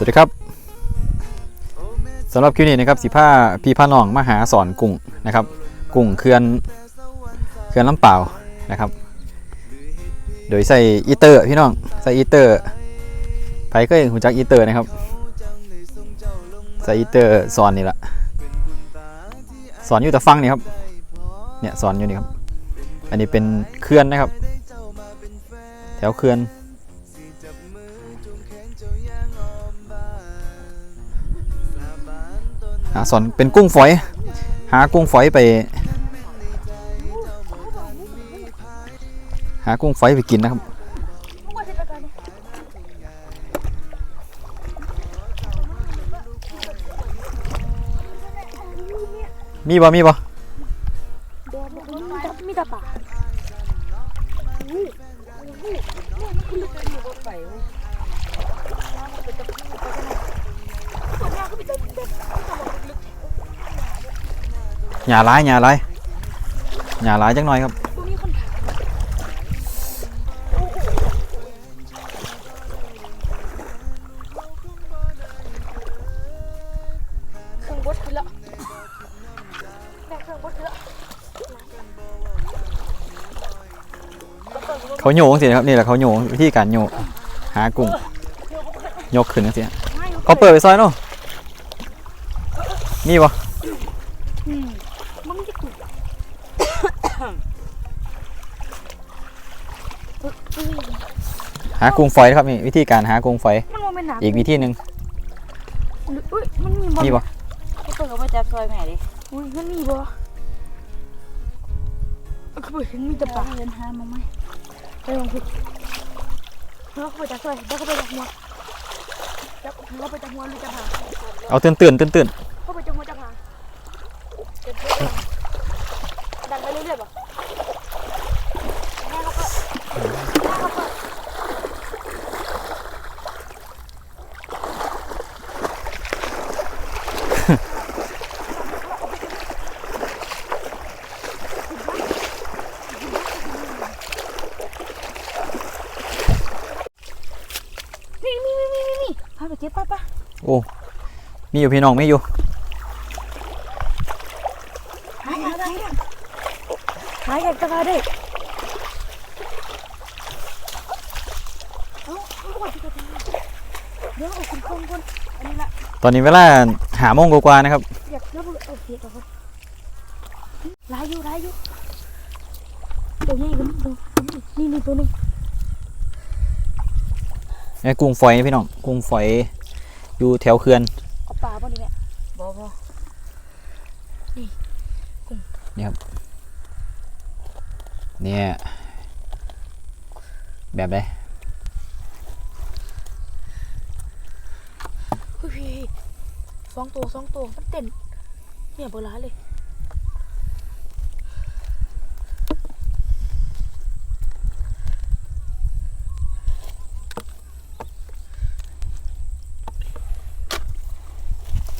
สวัสดีครับสำหรับคลิปนี้นะครับสีผ้าพี่ผ้าน้องมหาสอนกุ้งนะครับ กุ้งเขื่อนเขื่อนลำเปล่านะครับ โดยใส่อีเตอร์พี่น้องใส่อีเตอร์ไผเคยหูจักอีเตอร์นะครับใส่อีเตอร์สอนนี่ละสอนอยู่แต่ฟังนี่ครับเนี่ยสอนอยู่นี่ครับ อันนี้เป็นเขื่อนนะครับ แถวเขื่อน หาสอนเป็นกุ้งฝอย หากุ้งฝอยไป หากุ้งฝอยไปกินนะครับมีบ่มีบ่มีแต่ป่า หญ้าร้ายหญ้าร้ายหญ้าร้ายจังหน่อยครับเขาโยงสิครับนี่แหละเขาโยงวิธีการโยงหากุ้งยกขึ้นจังสิเขาเปิดไปซอยเนาะมีบ่อืมมันจะ หากุ้งฝอยนะครับนี่วิธีการหากุ้งฝอย มันมันเป็นหนาอีกวิธีหนึ่งอุ้ยมันมีบ่มีบ่พี่เปิ้ลก็มาจับซอยแม่ดิอุ้ยมันมีบ่เอาคือเห็นมีแต่ป่าเงินห้ามาไหมไปลองพิแล้วเขาไปจับซอยแล้วเขาไปจับหัวจับเขาไปจับหัวหรือจับหางเอาตื่นตื่นตื่นตื่น เขาไปจับหัวจับหางดันไปเรื่อยๆป่ะแม่เขาก็แม่เขาก็นี่นี่นี่นี่นี่ พาไปเก็บป้าป้าโอ้ มีอยู่พี่น้องมีอยู่หายหายหายหายอยากจะมาได้เอ้าเอาก่อนที่จะทำเดี๋ยวเอาคุณคงคนอันนี้ละตอนนี้เวลาหาโมงกว่าๆนะครับ อยากแล้วเอาเสียต่อคนลายอยู่ลายอยู่ตัวใหญ่กว่านี้ตัวนี่นี่ตัวนึง ไอ้กุ้งฝอยพี่น้องกุ้งฝอยอยู่แถวเขื่อนเอาปลาป่ะนี่แม่บ่บ่เนี่ยแบบไหนเฮ้ยพี่สองตัวสองตัวมันเต้นเนี่ยโบราณเลย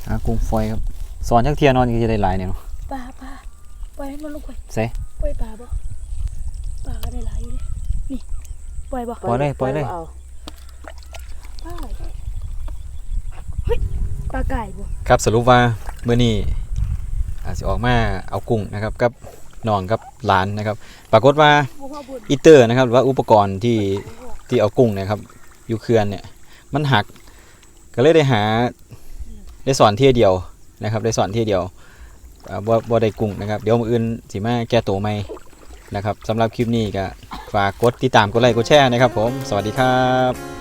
หากุ้งฝอยครับสอนจักเทียนอนจะได้หลายเนี่ยเนาะปลาปลาปล่อยให้มันลงไปใส่ปล่อยปลาบ่ปลาก็ได้หลายอยู่เลยนี่ปล่อยบ่ปล่อยเลยปล่อยเลยเอาปลาเฮ้ยปลาไก่บ่ครับสรุปว่าเมื่อนี้อาจจะออกมาเอากุ้งนะครับกับน้องกับหลานนะครับ ปรากฏว่าบ่ว่าบุญอีเตอร์นะครับ หรือว่าอุปกรณ์ที่ที่เอากุ้งเนะครับอยู่เขื่อนเนี่ยมันหักก็เลยได้หา ได้สอนเที่ยเดียวนะครับ ได้สอนเที่ยเดียวบ่บ่ได้กุ้งนะครับ เดี๋ยวมืออื่นสีมาแก้ตัวใหม่นะครับสำหรับคลิปนี้ก็ฝากกดติดตามกดไลค์กดแชร์นะครับผม สวัสดีครับ